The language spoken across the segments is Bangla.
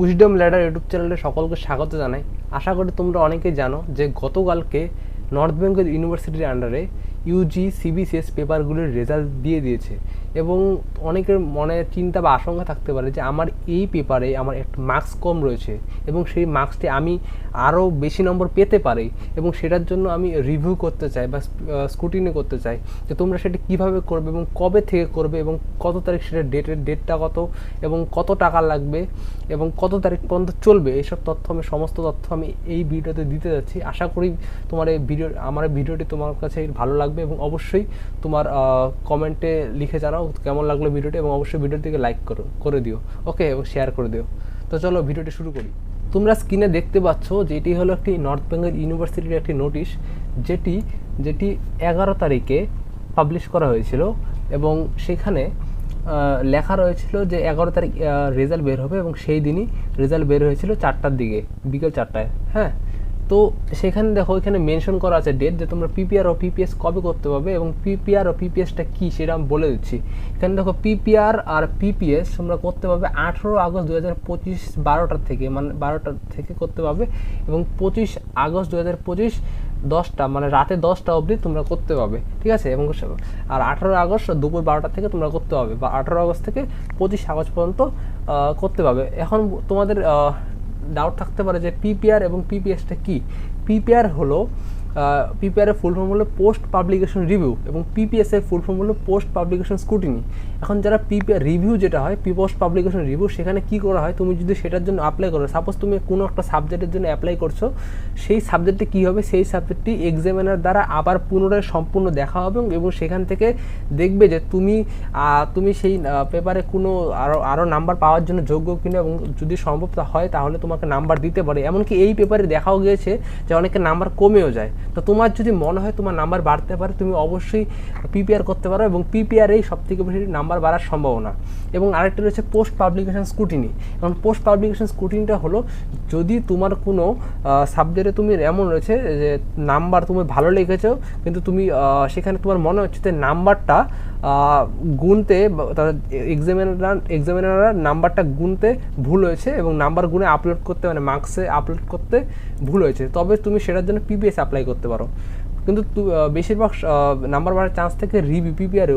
উইজডম ল্যাডার ইউটিউব চ্যানেলে সকলকে স্বাগত জানাই। আশা করি তোমরা অনেকেই জানো যে গতকালকে নর্থ বেঙ্গল ইউনিভার্সিটির আন্ডারে ইউজি সিবিসিএস পেপারগুলির রেজাল্ট দিয়ে দিয়েছে। এবং অনেকের মনে চিন্তা বা আশঙ্কা থাকতে পারে যে আমার এই পেপারে আমার একটা মার্কস কম রয়েছে এবং সেই মার্কসটি আমি আরও বেশি নম্বর পেতে পারি এবং সেটার জন্য আমি রিভিউ করতে চাই বা স্কুটিনি করতে চাই যে তোমরা সেটা কীভাবে করবে এবং কবে থেকে করবে এবং কত তারিখ সেটা ডেটের ডেটটা কত এবং কত টাকা লাগবে এবং কত তারিখ পর্যন্ত চলবে এইসব তথ্য আমি, সমস্ত তথ্য আমি এই ভিডিওতে দিতে যাচ্ছি। আশা করি তোমার এই ভিডিও আমার ভিডিওটি তোমার কাছে ভালো লাগবে। এবং অবশ্যই তোমার কমেন্টে লিখে জানাও কেমন লাগল ভিডিওটি এবং অবশ্যই ভিডিওটিকে লাইক করো, করে দিও ওকে এবং শেয়ার করে দিও। তো চলো ভিডিওটি শুরু করি। তোমরা স্ক্রিনে দেখতে পাচ্ছ যেটি হলো একটি নর্থ বেঙ্গল ইউনিভার্সিটির একটি নোটিশ যেটি যেটি এগারো তারিখে পাবলিশ করা হয়েছিল এবং সেখানে লেখা রয়েছিল যে এগারো তারিখ রেজাল্ট বের হবে এবং সেই দিনই রেজাল্ট বের হয়েছিল চারটার দিকে, বিকেল চারটায় হ্যাঁ? তো সেখানে দেখো, এখানে মেনশন করা আছে ডেট যে তোমরা পিপিআর ও পিপিএস কবে করতে পারবে এবং পিপিআর ও পিপিএসটা কী সেটা আমি বলে দিচ্ছি। এখানে দেখো পিপিআর আর পিপিএস তোমরা করতে পারবে আঠেরো আগস্ট দু হাজার পঁচিশ বারোটার থেকে মানে বারোটার থেকে করতে পারবে এবং পঁচিশ আগস্ট দু হাজার পঁচিশ দশটা মানে রাতে দশটা অবধি তোমরা করতে পারবে, ঠিক আছে? এবং আর আঠারো আগস্ট দুপুর বারোটা থেকে তোমরা করতে পারবে, বা আঠারো আগস্ট থেকে পঁচিশ আগস্ট পর্যন্ত করতে পারবে। এখন তোমাদের ডাউট থাকতে পারে যে পিপিআর এবং পিপিএসটা কি? পিপিআর হলো পিপিআর এর ফুল ফর্ম হলো পোস্ট পাবলিকেশন রিভিউ এবং পিপিএস এর ফুল ফর্ম হলো পোস্ট পাবলিকেশন স্ক্রুটিনি এখন যারা পিপিআর রিভিউ যেটা হয় পি পোস্ট পাবলিকেশন রিভিউ সেখানে কি করা হয়? তুমি যদি সেটার জন্য অ্যাপ্লাই করো সাপোজ তুমি কোনো একটা সাবজেক্টের জন্য অ্যাপ্লাই করছ, সেই সাবজেক্টে কী হবে? সেই সাবজেক্টটি এক্সামিনার দ্বারা আবার পুনরায় সম্পূর্ণ দেখা হবে এবং সেখান থেকে দেখবে যে তুমি তুমি সেই পেপারে কোনো আরও আরও নাম্বার পাওয়ার জন্য যোগ্য কিনা এবং যদি সম্ভব হয়, তাহলে তোমাকে নাম্বার দিতে পারে। এমনকি এই পেপারে দেখাও গিয়েছে যে অনেকে নাম্বার কমেও যায়। তো তোমার যদি মনে হয় তোমার নাম্বার বাড়তে পারে, তুমি অবশ্যই পিপিআর করতে পারো এবং পিপিআরেই সব থেকে বেশি নাম্বার বাড়ার সম্ভাবনা। এবং আরেকটা রয়েছে পোস্ট পাবলিকেশন স্কুটিনি এবং পোস্ট পাবলিকেশন স্কুটিনিটা হলো, যদি তোমার কোনো সাবজেক্টে তুমি এমন রয়েছে যে নাম্বার তুমি ভালো লিখেছো, কিন্তু তুমি সেখানে তোমার মনে হচ্ছে যে নাম্বারটা গুনতে তাদের এক্সামিনার এক্সামিনাররা নাম্বারটা গুনতে ভুল হয়েছে এবং নাম্বার গুনে আপলোড করতে মানে মার্কসে আপলোড করতে ভুল হয়েছে। তবে তুমি সেটার জন্য পিপিএস অ্যাপ্লাই করতে পারো। কিন্তু বেশিরভাগ নাম্বার বাড়ার চান্স থাকে রিভিউ পিপিআর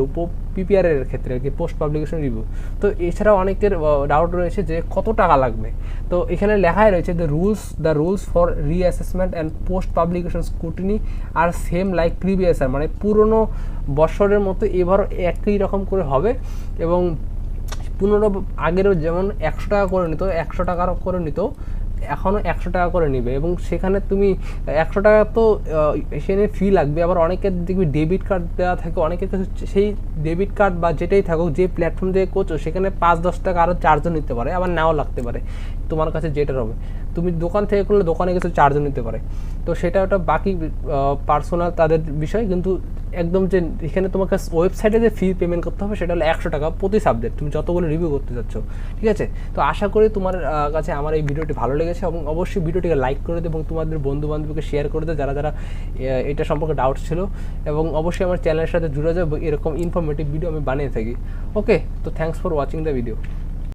পিপিআর এর ক্ষেত্রে আর কি পোস্ট পাবলিকেশন রিভিউ তো এছাড়াও অনেকের ডাউট রয়েছে যে কত টাকা লাগবে? তো এখানে লেখাই রয়েছে the rules the rules for reassessment and post publication scrutiny R same like previous মানে পুরনো বছরের মতো এবারও একই রকম করে হবে এবং পুনরায় আগেরও যেমন একশো টাকা করে নিত, একশো টাকার করে নিত এখনও একশো টাকা করে নিবে এবং সেখানে তুমি, একশো টাকা তো সেখানে ফি লাগবে। আবার অনেকের দেখবি ডেবিট কার্ড দেওয়া থাকে, অনেকের কাছে সেই ডেবিট কার্ড বা যেটাই থাকুক, যে প্ল্যাটফর্ম দিয়ে করছ, সেখানে পাঁচ, দশ টাকা আরও চার্জও নিতে পারে, আবার নাও লাগতে পারে। তোমার কাছে যেটা হবে। তুমি দোকান থেকে করলে দোকানে গেছে চার্জও নিতে পারে। তো সেটা ওটা বাকি পার্সোনাল তাদের বিষয়, কিন্তু একদম যে এখানে তোমাকে ওয়েবসাইটে যে ফি পেমেন্ট করতে হবে, সেটা হলো একশো টাকা প্রতি সাবজেক্ট তুমি যতগুলো রিভিউ করতে চাচ্ছ ঠিক আছে? তো আশা করি তোমার কাছে আমার এই ভিডিওটি ভালো লেগেছে। এবং অবশ্যই ভিডিওটিকে লাইক করে দেবে এবং তোমাদের বন্ধু বান্ধবীকে শেয়ার করে দেবে যারা যারা এটা সম্পর্কে ডাউট ছিল এবং অবশ্যই আমার চ্যানেলের সাথে জুড়ে যাবে এরকম ইনফরমেটিভ ভিডিও আমি বানিয়ে থাকি। ওকে তো thanks for watching the video